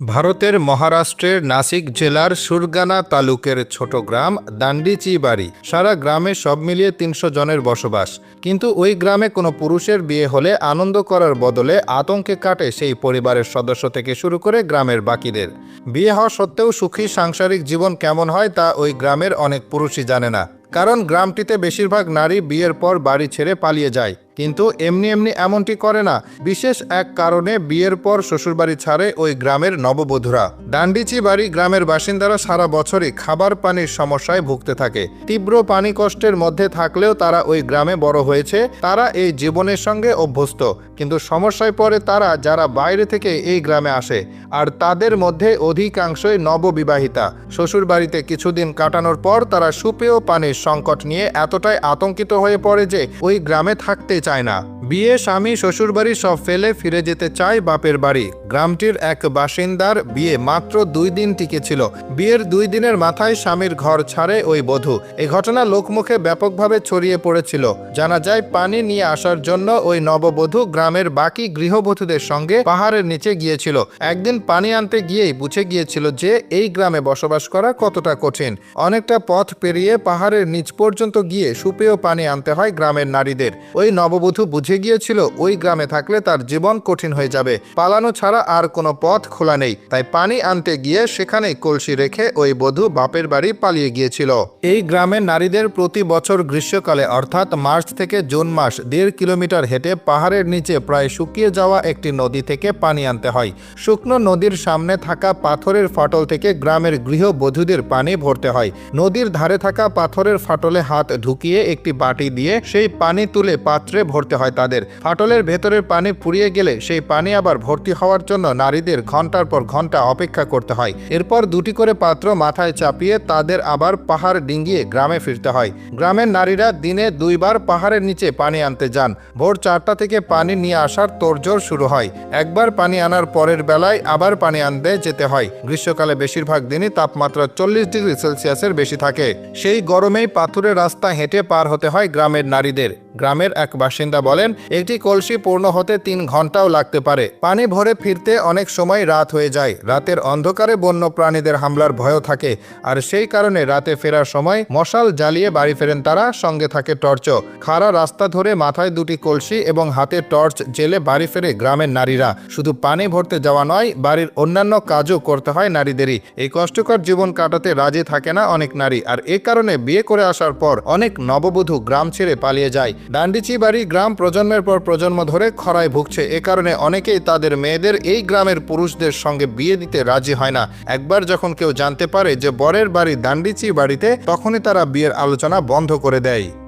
ভারতের মহারাষ্ট্রের নাসিক জেলার সুরগানা তালুকের ছোট গ্রাম দান্ডিচি বাড়ি সারা গ্রামে সব মিলিয়ে তিনশো জনের বসবাস। কিন্তু ওই গ্রামে কোনো পুরুষের বিয়ে হলে আনন্দ করার বদলে আতঙ্কে কাটে সেই পরিবারের সদস্য থেকে শুরু করে গ্রামের বাকিদের। বিয়ে হওয়া সত্ত্বেও সুখী সাংসারিক জীবন কেমন হয় তা ওই গ্রামের অনেক পুরুষই জানে না। কারণ গ্রামটিতে বেশিরভাগ নারী বিয়ের পর বাড়ি ছেড়ে পালিয়ে যায়। কিন্তু এমনি এমনি এমনটি করে না। বিশেষ এক কারণে বিয়ের পর শ্বশুরবাড়ি ছাড়ে ওই গ্রামের নববধূরা। ডান্ডিচি বাড়ি গ্রামের বাসিন্দারা সারা বছরই খাবার পানির সমস্যায় ভুগতে থাকে। তীব্র পানি কষ্টের মধ্যে থাকলেও তারা ওই গ্রামে বড় হয়েছে, তারা এই জীবনের সঙ্গে অভ্যস্ত। কিন্তু সমস্যায় পড়ে তারা যারা বাইরে থেকে এই গ্রামে আসে, আর তাদের মধ্যে অধিকাংশই নববিবাহিতা। শ্বশুর বাড়িতে কিছুদিন কাটানোর পর তারা সুপেয় পানির সংকট নিয়ে এতটাই আতঙ্কিত হয়ে পড়ে যে ওই গ্রামে থাকতে চায় না। বিয়ে, স্বামী, শ্বশুরবাড়ি সব ফেলে ফিরে যেতে চায় বাপের বাড়ি। গ্রামটির এক বাসিন্দার বিয়ে মাত্র দুই দিন টিকেছিল। বিয়ের দুই দিনের মাথায় স্বামীর ঘর ছাড়ে ওই বধূ। এই ঘটনা লোকমুখে ব্যাপকভাবে ছড়িয়ে পড়েছিল। জানা যায়, পানি নিয়ে আসার জন্য ওই নববধূ গ্রামের বাকি গৃহবধূদের সঙ্গে পাহাড়ের নিচে গিয়েছিল। একদিন পানি আনতে গিয়েই বুঝে গিয়েছিল যে এই গ্রামে বসবাস করা কতটা কঠিন। অনেকটা পথ পেরিয়ে পাহাড়ের নিচ পর্যন্ত গিয়ে সুপেয় পানি আনতে হয় গ্রামের নারীদের। ওই নববধূ বুঝে গিয়েছিল, ওই গ্রামে থাকলে তার জীবন কঠিন হয়ে যাবে। পালানো ছাড়া আর কোনো পথ খোলা নেই। তাই পানি আনতে গিয়ে সেখানেই কলসি রেখে ওই বধূ বাপের বাড়ি পালিয়ে গিয়েছিল। এই গ্রামের নারীদের প্রতি বছর গ্রীষ্মকালে, অর্থাৎ মার্চ থেকে জুন মাস, দেড় কিলোমিটার হেঁটে পাহাড়ের নিচে প্রায় শুকিয়ে যাওয়া একটি নদী থেকে পানি আনতে হয়। শুকনো নদীর সামনে থাকা পাথরের ফাটল থেকে গ্রামের গৃহবধূদের পানি ভরতে হয়। নদীর ধারে থাকা পাথরের ফাটলে হাত ঢুকিয়ে একটি বাটি দিয়ে সেই পানি তুলে পাত্রে ভরতে হয় তাদের। ফাটলের ভেতরের পানি ফুরিয়ে গেলে সেই পানি আবার ভর্তি হওয়ার জন্য নারীদের ঘণ্টার পর ঘণ্টা অপেক্ষা করতে হয়। এরপর দুটি করে পাত্র মাথায় চাপিয়ে তাদের আবার পাহাড় ডিঙ্গিয়ে গ্রামে ফিরতে হয়। গ্রামের নারীরা দিনে দুইবার পাহাড়ের নিচে পানি আনতে যান। ভোর চারটা থেকে পানি নিয়ে আসার তোড়জোড় শুরু হয়। একবার পানি আনার পরের বেলায় আবার পানি আনতে যেতে হয়। গ্রীষ্মকালে বেশিরভাগ দিনই তাপমাত্রা চল্লিশ ডিগ্রি সেলসিয়াসের বেশি থাকে। সেই গরমেই পাথুরে রাস্তা হেঁটে পার হতে হয় গ্রামের নারীদের। গ্রামের এক বাসিন্দা বলেন, একটি কলসি পূর্ণ হতে তিন ঘন্টাও লাগতে পারে। পানি ভরে ফিরতে অনেক সময় রাত হয়ে যায়। রাতের অন্ধকারে বন্য প্রাণীদের হামলার ভয়ও থাকে। আর সেই কারণে রাতে ফেরার সময় মশাল জ্বালিয়ে বাড়ি ফেরেন তারা। সঙ্গে থাকে টর্চ। খাড়া রাস্তা ধরে মাথায় দুটি কলসি এবং হাতে টর্চ জেলে বাড়ি ফেরে গ্রামের নারীরা। শুধু পানি ভরতে যাওয়া নয়, বাড়ির অন্যান্য কাজও করতে হয় নারীদেরই। এই কষ্টকর জীবন কাটাতে রাজি থাকে না অনেক নারী। আর এ কারণে বিয়ে করে আসার পর অনেক নববধূ গ্রাম ছেড়ে পালিয়ে যায়। ডান্ডিচি বাড়ি গ্রাম প্রজন্মের পর প্রজন্ম ধরে খরায় ভুগছে। এ কারণে অনেকেই তাদের মেয়েদের এই গ্রামের পুরুষদের সঙ্গে বিয়ে দিতে রাজি হয় না। একবার যখন কেউ জানতে পারে যে বরের বাড়ি ডান্ডিচি বাড়িতে, তখনই তারা বিয়ের আলোচনা বন্ধ করে দেয়।